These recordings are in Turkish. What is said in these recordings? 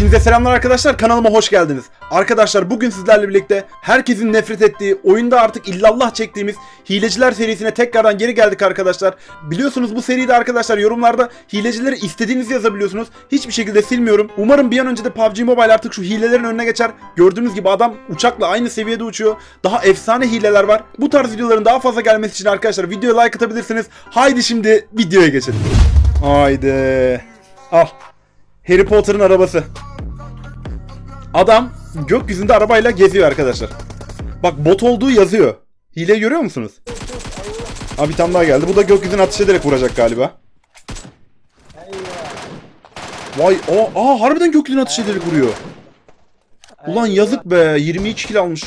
Hepinize selamlar arkadaşlar kanalıma hoş geldiniz. Arkadaşlar bugün sizlerle birlikte herkesin nefret ettiği oyunda artık illallah çektiğimiz Hileciler serisine tekrardan geri geldik arkadaşlar. Biliyorsunuz bu seride arkadaşlar yorumlarda hilecileri istediğinizi yazabiliyorsunuz. Hiçbir şekilde silmiyorum. Umarım bir an önce de PUBG Mobile artık şu hilelerin önüne geçer. Gördüğünüz gibi adam uçakla aynı seviyede uçuyor. Daha efsane hileler var. Bu tarz videoların daha fazla gelmesi için arkadaşlar videoya like atabilirsiniz. Haydi şimdi videoya geçelim. Haydi. Al. Harry Potter'ın arabası. Adam gökyüzünde arabayla geziyor arkadaşlar. Bak bot olduğu yazıyor. Hileyi görüyor musunuz? Abi bir tane daha geldi. Bu da gökyüzüne atış ederek vuracak galiba. Vay o aa harbiden gökyüzüne atış ederek vuruyor. Ulan yazık be 22 kill almış.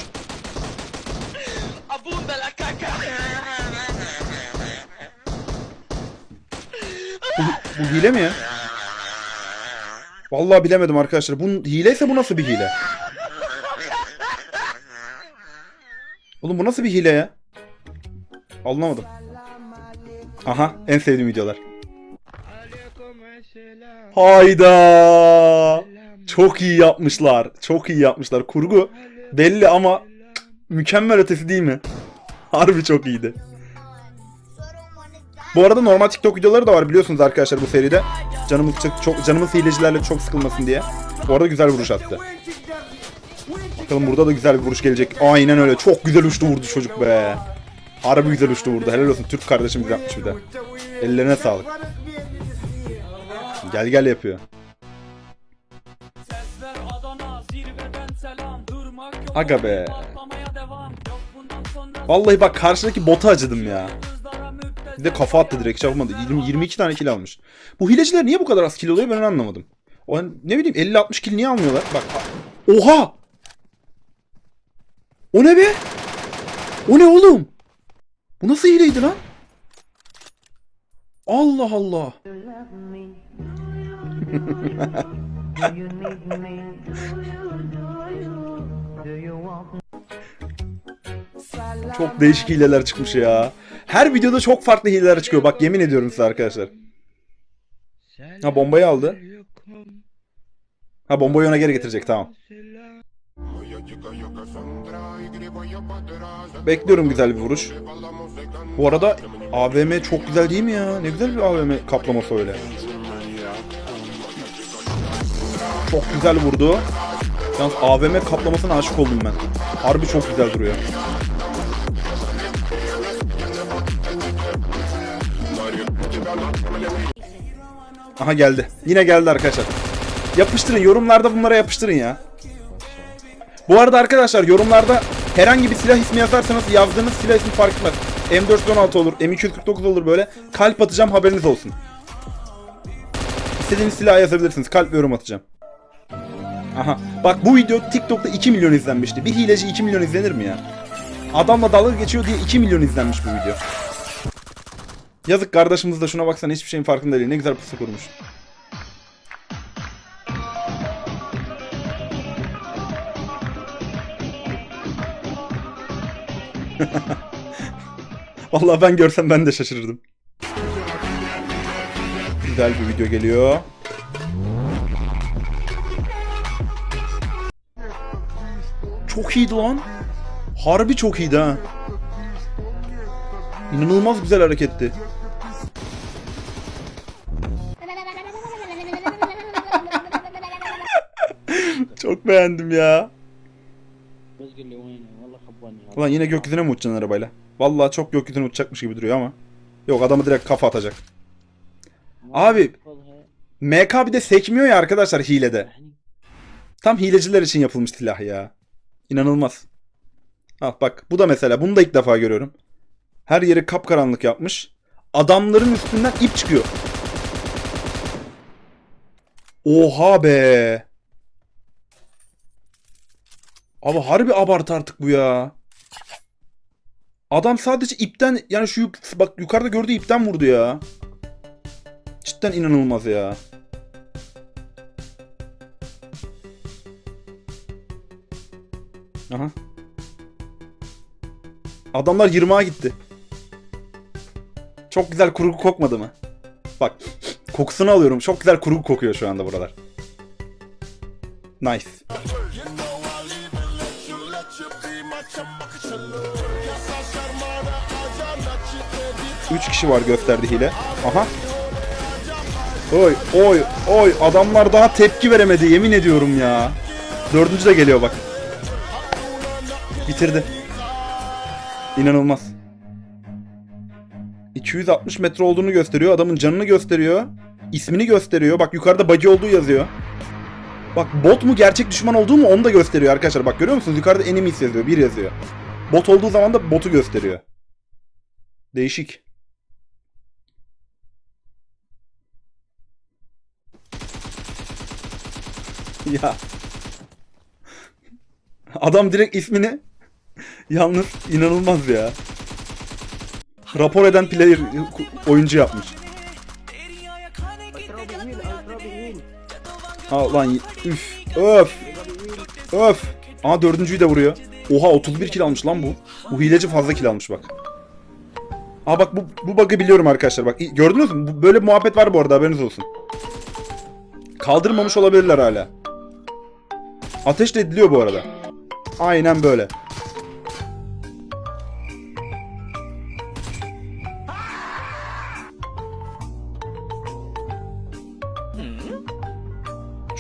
Caca. Bu hile mi ya? Vallahi bilemedim arkadaşlar. Bu hileyse bu nasıl bir hile? Oğlum bu nasıl bir hile ya? Anlamadım. Aha en sevdiğim videolar. Hayda. Çok iyi yapmışlar. Çok iyi yapmışlar. Kurgu belli ama mükemmel ötesi değil mi? Harbi çok iyiydi. Bu arada normal TikTok videoları da var biliyorsunuz arkadaşlar bu seride. Canımız çok, çok canımız hilecilerle çok sıkılmasın diye. Bu arada güzel vuruş attı. Bakalım burada da güzel bir vuruş gelecek. Aynen öyle. Çok güzel uçtu vurdu çocuk be. Harbi güzel uçtu vurdu. Helal olsun. Türk kardeşimiz yapmış bir de. Ellerine sağlık. Gel gel yapıyor. Aga be. Vallahi bak karşıdaki bota acıdım ya. Bir de kafa attı direkt hiç yapmadı. 20, 22 tane kill almış. Bu hileciler niye bu kadar az kill oluyor ben onu anlamadım. O ne bileyim 50-60 kill niye almıyorlar? Bak. Oha! O ne be? O ne oğlum? Bu nasıl hileydi lan? Allah Allah. Çok değişik hileler çıkmış ya. Her videoda çok farklı hileler çıkıyor. Bak yemin ediyorum size arkadaşlar. Ha bombayı aldı. Ha bombayı ona geri getirecek tamam. Bekliyorum güzel bir vuruş. Bu arada AVM çok güzel değil mi ya? Ne güzel bir AVM kaplaması öyle. Çok güzel vurdu. Yalnız AVM kaplamasına aşık oldum ben. Harbi çok güzel duruyor. Aha geldi. Yine geldi arkadaşlar. Yapıştırın yorumlarda bunlara yapıştırın ya. Bu arada arkadaşlar yorumlarda herhangi bir silah ismi yazarsanız yazdığınız silah ismi fark etmez. M416 olur, M249 olur böyle. Kalp atacağım haberiniz olsun. İstediğiniz silah yazabilirsiniz. Kalp yorum atacağım. Aha. Bak bu video TikTok'ta 2 milyon izlenmişti. Bir hileci 2 milyon izlenir mi ya? Adamla dalga geçiyor diye 2 milyon izlenmiş bu video. Yazık kardeşimiz de şuna baksana hiçbir şeyin farkında değil. Ne güzel pusu kurmuş. Vallahi ben görsem ben de şaşırırdım. Güzel bir video geliyor. Çok iyiydi lan. Harbi çok iyiydi ha. İnanılmaz güzel hareketti. Çok beğendim ya. Ulan yine gökyüzüne mi uçacaksın arabayla? Vallahi çok gökyüzüne uçacakmış gibi duruyor ama. Yok adamı direkt kafa atacak. Abi MK bir de sekmiyor ya arkadaşlar hilede. Tam hileciler için yapılmış silah ya. İnanılmaz. Ah bak bu da mesela bunu da ilk defa görüyorum. Her yeri kapkaranlık yapmış. Adamların üstünden ip çıkıyor. Oha be. Abi harbi abartı artık bu ya. Adam sadece ipten yani şu bak yukarıda gördüğü ipten vurdu ya. Cidden inanılmaz ya. Aha. Adamlar 20'a gitti. Çok güzel kurgu kokmadı mı? Bak kokusunu alıyorum. Çok güzel kurgu kokuyor şu anda buralar. Nice. Üç kişi var gösterdi hile. Aha. Oy oy oy adamlar daha tepki veremedi yemin ediyorum ya. Dördüncü de geliyor bak. Bitirdi. İnanılmaz. 260 metre olduğunu gösteriyor. Adamın canını gösteriyor. ismini gösteriyor. Bak yukarıda buggy olduğu yazıyor. Bak bot mu gerçek düşman olduğu mu onu da gösteriyor arkadaşlar. Bak görüyor musunuz? Yukarıda enemies yazıyor. Bir yazıyor. Bot olduğu zaman da botu gösteriyor. Değişik. ya. Adam direkt ismini yalnız inanılmaz ya. Rapor eden player oyuncu yapmış. Ha lan üf öf öf. Aa dördüncüyü de vuruyor. Oha 31 kill almış lan bu. Bu hileci fazla kill almış bak. Aa bak bu, bu bug'ı biliyorum arkadaşlar bak. Gördünüz mü? Bu- Böyle bir muhabbet var bu arada haberiniz olsun. Kaldırmamış olabilirler hala. Ateş de ediliyor bu arada. Aynen böyle.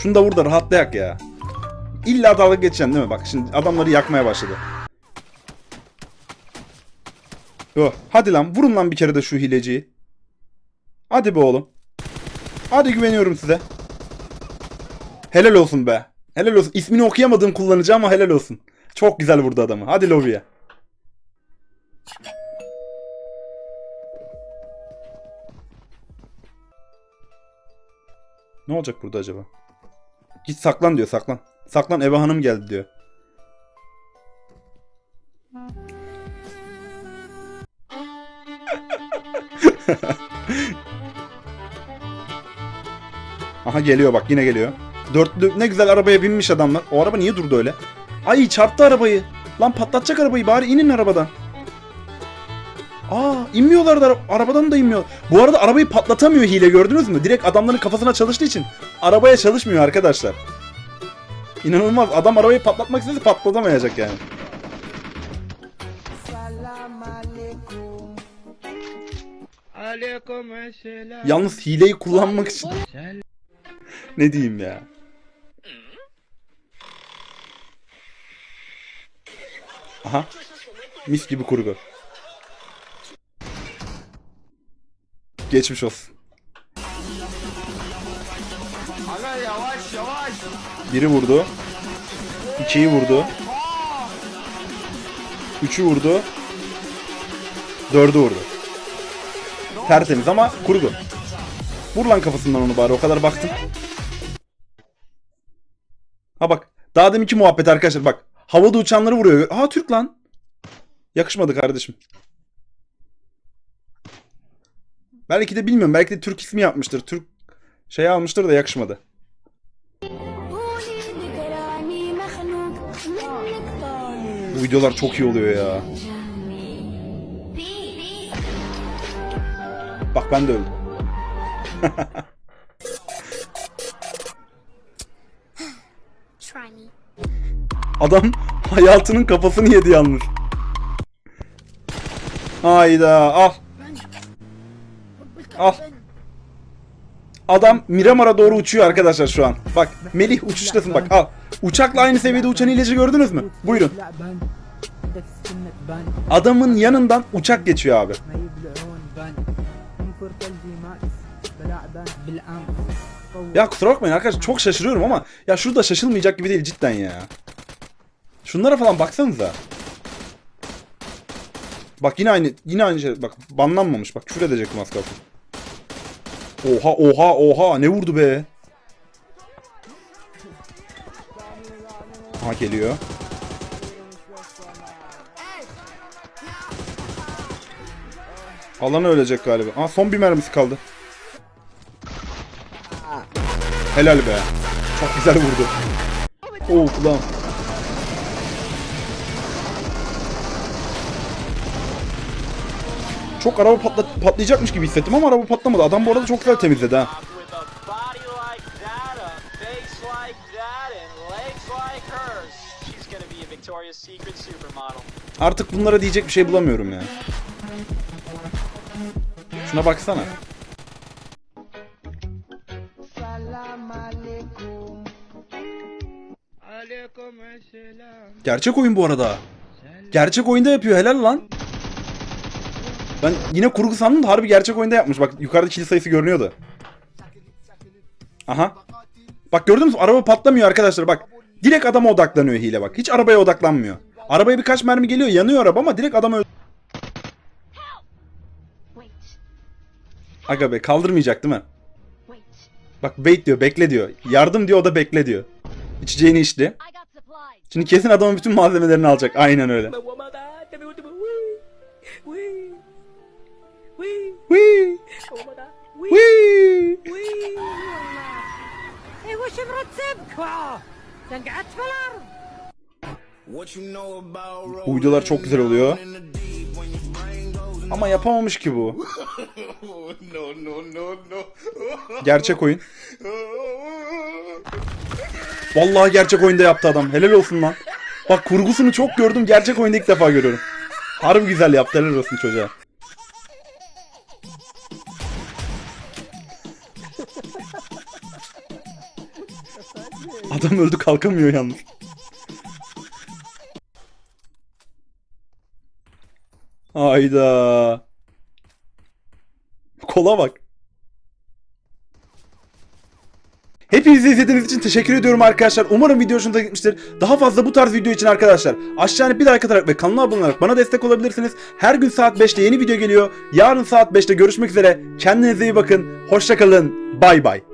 Şunu da vur da rahatlayak ya. İlla dalga geçeceksin değil mi? Bak şimdi adamları yakmaya başladı. Yo, hadi lan vurun lan bir kere de şu hileciyi. Hadi be oğlum. Hadi güveniyorum size. Helal olsun be. Helal olsun. İsmini okuyamadığım kullanıcı ama helal olsun. Çok güzel vurdu adamı. Hadi lobiye. Ne olacak burada acaba? Git saklan diyor saklan. Saklan eve hanım geldi diyor. Aha geliyor bak yine geliyor. Dörtlü ne güzel arabaya binmiş adamlar. O araba niye durdu öyle? Ay çarptı arabayı. Lan patlatacak arabayı bari inin arabadan. Aa inmiyorlar da ara- arabadan da inmiyor. Bu arada arabayı patlatamıyor hile gördünüz mü? Direkt adamların kafasına çalıştığı için arabaya çalışmıyor arkadaşlar. İnanılmaz. Adam arabayı patlatmak istese patlatamayacak yani. Yalnız hileyi kullanmak için ne diyeyim ya? Aha. Mis gibi kurgu. Geçmiş olsun. Biri vurdu. İkiyi vurdu. Üçü vurdu. Dördü vurdu. Tertemiz ama kurgu. Vur lan kafasından onu bari o kadar baktım. Ha bak. Daha deminki muhabbet arkadaşlar bak. Havada uçanları vuruyor. Aa Türk lan. Yakışmadı kardeşim. Belki de bilmiyorum. Belki de Türk ismi yapmıştır. Türk şey almıştır da yakışmadı. Bu videolar çok iyi oluyor ya. Bak ben de öldüm. Adam hayatının kafasını yedi yalnız. Hayda al. Al. Adam Miramar'a doğru uçuyor arkadaşlar şu an. Bak Melih uçuştasın bak al. Uçakla aynı seviyede uçan ilacı gördünüz mü? Buyurun. Adamın yanından uçak geçiyor abi. Ya kusura bakmayın arkadaşlar çok şaşırıyorum ama ya şurada şaşılmayacak gibi değil cidden ya. Şunlara falan baksanıza. Bak yine aynı yine aynı şey bak banlanmamış bak küfür edecektim az. Oha oha oha ne vurdu be. Aha geliyor. Alan ölecek galiba. Aa son bir mermisi kaldı. Helal be. Çok güzel vurdu. Oh ulan. Çok araba patla patlayacakmış gibi hissettim ama araba patlamadı. Adam bu arada çok güzel temizledi ha. Artık bunlara diyecek bir şey bulamıyorum ya. Şuna baksana. Gerçek oyun bu arada. Gerçek oyunda yapıyor helal lan. Ben yine kurgu sandım da harbi gerçek oyunda yapmış. Bak yukarıda kill sayısı görünüyordu. Aha. Bak gördünüz mü? Araba patlamıyor arkadaşlar bak. Direkt adama odaklanıyor hile bak. Hiç arabaya odaklanmıyor. Arabaya birkaç mermi geliyor yanıyor araba ama direkt adama Aga be kaldırmayacak değil mi? Bak wait diyor bekle diyor. Yardım diyor o da bekle diyor. İçeceğini içti. Şimdi kesin adamın bütün malzemelerini alacak. Aynen öyle. Whee! Whee! ايه وش مرتبكوا تنقعدت في الارض Bu videolar çok güzel oluyor. Ama yapamamış ki bu. Gerçek oyun. Vallahi gerçek oyunda yaptı adam. Helal olsun lan. Bak kurgusunu çok gördüm. Gerçek oyunda ilk defa görüyorum. Harbi güzel yaptı. Helal olsun çocuğa. Adam öldü kalkamıyor yalnız. Hayda. Kola bak. Hepinizi izlediğiniz için teşekkür ediyorum arkadaşlar. Umarım video hoşunuza gitmiştir. Daha fazla bu tarz video için arkadaşlar aşağıya bir like atarak ve kanala abone olarak bana destek olabilirsiniz. Her gün saat 5'te yeni video geliyor. Yarın saat 5'te görüşmek üzere. Kendinize iyi bakın. Hoşçakalın. Bay bay.